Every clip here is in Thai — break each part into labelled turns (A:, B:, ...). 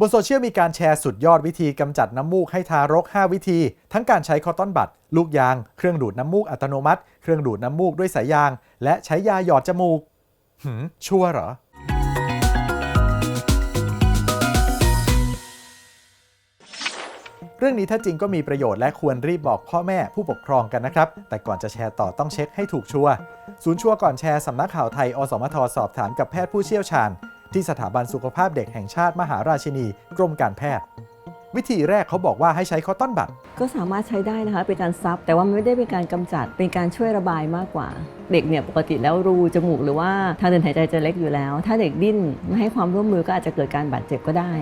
A: บนโซเชียลมีการแชร์สุดยอดวิธีกำจัดน้ำมูกให้ทารก 5 วิธี ทั้งการใช้คอตตอนบัด ลูกยาง เครื่องดูดน้ำมูกอัตโนมัติ เครื่องดูดน้ำมูกด้วยสายยาง และใช้ยาหยอดจมูก หืม ชัวร์เหรอ เรื่องนี้ถ้าจริงก็มีประโยชน์และควรรีบบอกพ่อแม่ผู้ปกครองกันนะครับ แต่ก่อนจะแชร์ต่อต้องเช็คให้ถูกชัวร์ศูนย์ชัวร์ก่อนแชร์สำนักข่าวไทย อสมทสอบถามกับแพทย์ผู้เชี่ยวชาญ ที่สถาบันสุขภาพเด็กแห่งชาติมหาราชินีกรมการแพทย์ วิธีแรกเขาบอกว่าให้ใช้คอตตอนบัด
B: ก็สามารถใช้ได้นะคะเป็นการซับแต่ว่ามันไม่ได้เป็นการกำจัดเป็นการช่วยระบายมากกว่า เด็กเนี่ยปกติแล้วรูจมูกหรือว่าทางเดินหายใจจะเล็กอยู่แล้ว ถ้าเด็กดิ้นไม่ให้ความร่วมมือก็อาจจะเกิดการบาดเจ็บก็ได้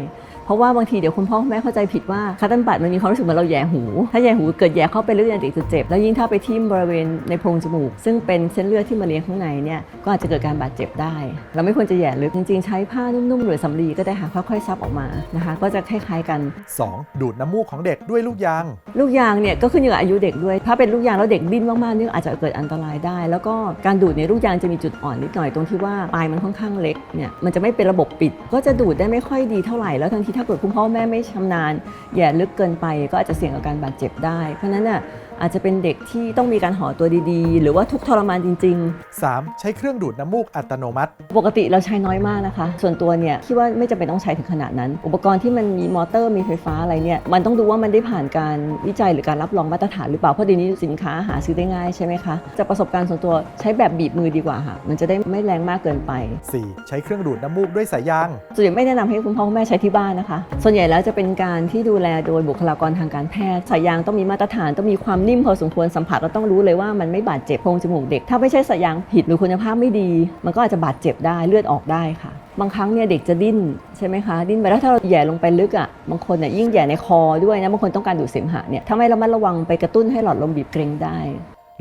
B: เพราะว่าบางทีเดี๋ยวคุณพ่อคุณแม่เข้าใจผิดว่าคัตันบัดมันมีความรู้สึกเหมือนเราแย่หู ถ้าแย่หูเกิดแย่เข้าไปเรื่อยๆเด็กจะเจ็บแล้วยิ่งถ้าไปทิ่มบริเวณในโพรงจมูก ซึ่งเป็นเส้นเลือดที่มาเลี้ยงข้างในเนี่ยก็อาจจะเกิดการบาดเจ็บได้ เราไม่ควรจะแย่ลึกจริงๆ ใช้ผ้านุ่มๆหรือสำลีก็ได้ค่ะค่อยๆซับออกมานะคะ ก็จะคล้ายๆกัน
A: 2. ดูดน้ำมูกของเด็กด้วยลูกยาง
B: ลูกยางเนี่ยก็ขึ้นอยู่กับอายุเด็กด้วย ถ้าเป็นลูกยางแล้วเด็กดิ้นมากๆนี่อาจจะเกิดอันตรายได้ แล้วก็การดูดในลูกยางจะมีจุดอ่อนนิดหน่อยตรงที่ว่าปลายมันค่อนข้างเล็กเนี่ยมันจะไม่เป็นระบบปิด ก็จะดูดได้ไม่ค่อยดีเท่าไหร่แล้วทั้งที่ถ้าเกิดคุณพ่อแม่ไม่ชำนาญแย่ลึกเกินไป ก็อาจจะเสี่ยงกับการบาดเจ็บได้ เพราะฉะนั้นน่ะ อาจจะเป็นเด็กที่ต้องมีการห่อตัวดีๆ หรือว่าทุกข์ทรมานจริงๆ
A: 3. ใช้เครื่องดูดน้ำมูกอัตโนมัติ
B: ปกติเราใช้น้อยมากนะคะ ส่วนตัวเนี่ยคิดว่าไม่จำเป็นต้องใช้ถึงขนาดนั้น อุปกรณ์ที่มันมีมอเตอร์มีไฟฟ้าอะไรเนี่ยมันต้องดูว่ามันได้ผ่านการวิจัยหรือการรับรองมาตรฐานหรือเปล่าเพราะเดี๋ยวนี้สินค้าหาซื้อได้ง่ายใช่ไหมคะจากประสบการณ์ส่วนตัวใช้แบบบีบมือดีกว่าค่ะ มันจะได้ไม่แรงมากเกินไป
A: 4. ใช้เครื่องดูดน้ำมูกด้วยสายยาง
B: ส่วนใหญ่ไม่แนะนำให้คุณพ่อคุณแม่ใช้ที่บ้านนะคะ ส่วนใหญ่แล้วจะเป็นการที่ดูแลโดยบุคลากรทางการแพทย์สายยางต้องมีมาตรฐานต้องมีความนิ่มพอสมควรสัมผัสเราต้องรู้เลยว่ามันไม่บาดเจ็บโพรงจมูกเด็ก ถ้าไม่ใช่สายางผิดหรือคุณภาพไม่ดี มันก็อาจจะบาดเจ็บได้เลือดออกได้ค่ะ บางครั้งเนี่ยเด็กจะดิ้นใช่ไหมคะดิ้นไปแล้วถ้าเราแย่ลงไปลึกอะบางคนเนี่ยยิ่งแย่ในคอด้วยนะบางคนต้องการดูดเสมหะเนี่ยถ้าไม่ระมัดระวังไปกระตุ้นให้หลอดลมบีบเกร็งได้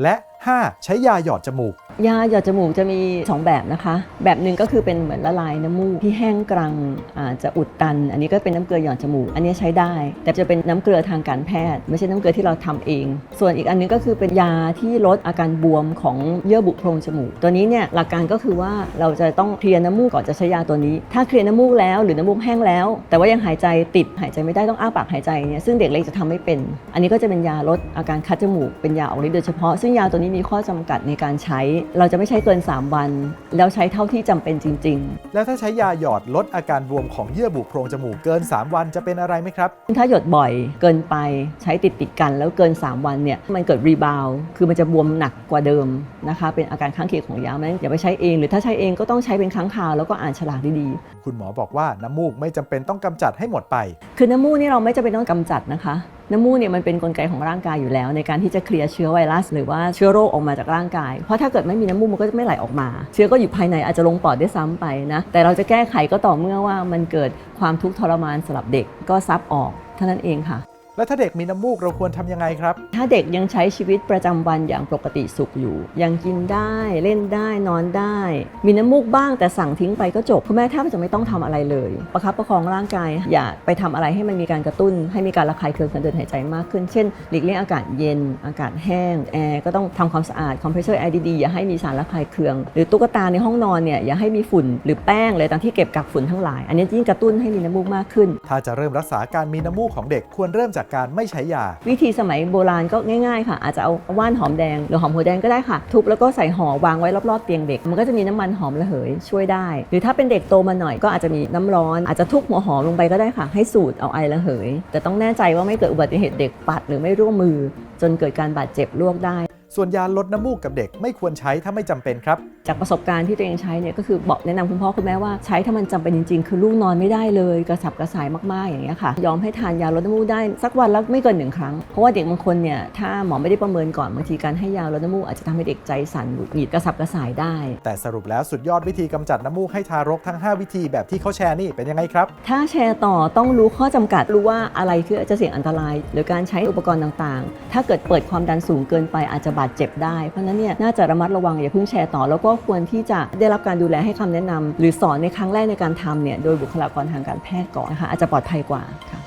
A: และ 5. ใช้ยาหยอดจมูก
B: ยาหยอดจมูกจะมี 2 แบบนะคะ แบบหนึ่งก็คือเป็นเหมือนละลายน้ำมูกที่แห้งกรังอาจจะอุดตัน อันนี้ก็เป็นน้ำเกลือหยอดจมูก อันนี้ใช้ได้ แต่จะเป็นน้ำเกลือทางการแพทย์ ไม่ใช่น้ำเกลือที่เราทำเอง ส่วนอีกอันนึงก็คือเป็นยาที่ลดอาการบวมของเยื่อบุโพรงจมูก ตัวนี้เนี่ยหลักการก็คือว่าเราจะต้องเคลียร์น้ำมูกก่อนจะใช้ยาตัวนี้ ถ้าเคลียร์น้ำมูกแล้วหรือน้ำมูกแห้งแล้ว แต่ว่ายังหายใจติดหายใจไม่ได้ต้องอ้าปากหายใจเนี่ยซึ่งเด็กเล็กจะทำไม่เป็น อันนี้ก็จะเป็นยาลดอาการคัดจมูกเป็นยาออกฤทธิ์โดยเฉพาะซึ่งยาตัวนี้มีข้อจำกัดในการใช้ เราจะไม่ใช้เกิน 3 วัน แล้วใช้เท่าที่จำเป็นจริง
A: แล้วถ้าใช้ยาหยอดลดอาการบวมของเยื่อบุโพรงจมูกเกิน 3 วันจะเป็นอะไรไหมครับ
B: ๆถ้าหยดบ่อยเกินไปใช้ติดติดๆกันแล้วเกิน 3 วันเนี่ยมันเกิดรีบาวคือมันจะบวมหนักกว่าเดิมนะคะเป็นอาการข้างเคียงของยานั้นอย่าไปใช้เอง หรือถ้าใช้เองก็ต้องใช้เป็นครั้งคราวแล้วก็อ่านฉลากดีๆ
A: คุณหมอบอกว่าน้ำมูกไม่จำเป็นต้องกำจัดให้หมดไป
B: คือน้ำมูกนี่เราไม่จำเป็นต้องกำจัดนะคะ น้ำมูกเนี่ยมันเป็นนกลไกของร่างกายอยู่แล้ว ในการที่จะเคลียร์เชื้อไวรัส หรือว่าเชื้อโรคออกมาจากร่างกาย เพราะถ้าเกิดไม่มีน้ำมูกมันก็จะไม่ไหลออกมา เชื้อก็อยู่ภายในอาจจะลงปอดได้ซ้ำไปนะแต่เราจะแก้ไขก็ต่อเมื่อว่ามันเกิดความทุกข์ทรมานสำหรับเด็กก็ซับออกเท่านั้นเองค่ะ
A: แล้วถ้าเด็กมีน้ำมูกเราควรทำยังไงครับ
B: ถ้าเด็กยังใช้ชีวิตประจำวันอย่างปกติสุขอยู่ ยังกินได้เล่นได้นอนได้ มีน้ำมูกบ้างแต่สั่งทิ้งไปก็จบคุณแม่แทบจะไม่ต้องทำอะไรเลย ประคับประคองร่างกาย อย่าไปทำอะไรให้มันมีการกระตุ้น ให้มีการระคายเคืองการเดินหายใจมากขึ้นเช่นหลีกเลี่ยงอากาศเย็น อากาศแห้งแอร์ก็ต้องทำความสะอาดคอมเพรสเซอร์แอร์ดีๆอย่าให้มีสารระคายเคือง หรือตุ๊กตาในห้องนอนเนี่ยอย่าให้มีฝุ่นหรือแป้งเลยตามที่เก็บกักฝุ่นทั้งหลาย อันนี้ยิ่งกระตุ้นให้มีน้ำมูกมากขึ้น
A: ถ้าจะเริ่มรักษาการมีน้ำมูกของเด็กควรเริ่มจากการไม่ใช้ยา
B: วิธีสมัยโบราณก็ง่ายๆค่ะ อาจจะเอาว่านหอมแดง หรือหอมหัวแดงก็ได้ค่ะ ทุบแล้วก็ใส่ห่อวางไว้รอบๆเตียงเด็ก มันก็จะมีน้ำมันหอมระเหยช่วยได้ หรือถ้าเป็นเด็กโตมาหน่อยก็อาจจะมีน้ำร้อน อาจจะทุบหัวหอมลงไปก็ได้ค่ะ ให้สูดเอาไอระเหย แต่ต้องแน่ใจว่าไม่เกิดอุบัติเหตุเด็กปัดหรือไม่ร่วมมือ จนเกิดการบาดเจ็บลวกได้
A: ส่วนยาลดน้ำมูกกับเด็กไม่ควรใช้ถ้าไม่จำเป็นครับ
B: จากประสบการณ์ที่ตัวเองใช้เนี่ยก็คือบอกแนะนำคุณพ่อคุณแม่ว่าใช้ถ้ามันจำเป็นจริง ๆ คือลูกนอนไม่ได้เลยกระสับกระส่ายมากๆอย่างเงี้ยค่ะ ยอมให้ทานยาลดน้ำมูกได้สักวันละไม่เกินหนึ่งครั้ง เพราะว่าเด็กบางคนเนี่ยถ้าหมอไม่ได้ประเมินก่อนบางทีการให้ยาลดน้ำมูกอาจจะทำให้เด็กใจสั่นหงุดหงิดกระสับกระส่ายได้
A: แต่สรุปแล้วสุดยอดวิธีกำจัดน้ำมูกให้ทารกทั้ง 5 วิธีแบบที่เขาแชร์นี่เป็นยังไงครับ
B: ถ้าแชร์ต่อต้องรู้ข้อจำกัดรู้ว่าอะไรคือจะเสี่ยงอันตราย หรือการใช้อุปกรณ์ต่างๆ ถ้าเกิดเปิดความดันสูงเกินไปอาจจะบาดเจ็บได้ เพราะนั้นเนี่ยน่าจะระมัดระวังอย่าเพิ่งแชร์ต่อ แล้วก็ควรที่จะได้รับการดูแลให้คำแนะนำหรือสอนในครั้งแรกในการทำเนี่ยโดยบุคลากรทางการแพทย์ก่อนนะคะอาจจะปลอดภัยกว่าค่ะ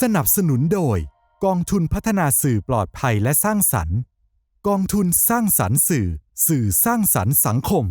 C: สนับสนุนโดย กองทุนพัฒนาสื่อปลอดภัยและสร้างสรรค์ กองทุนสร้างสรรค์สื่อ สื่อสร้างสรรค์สังคม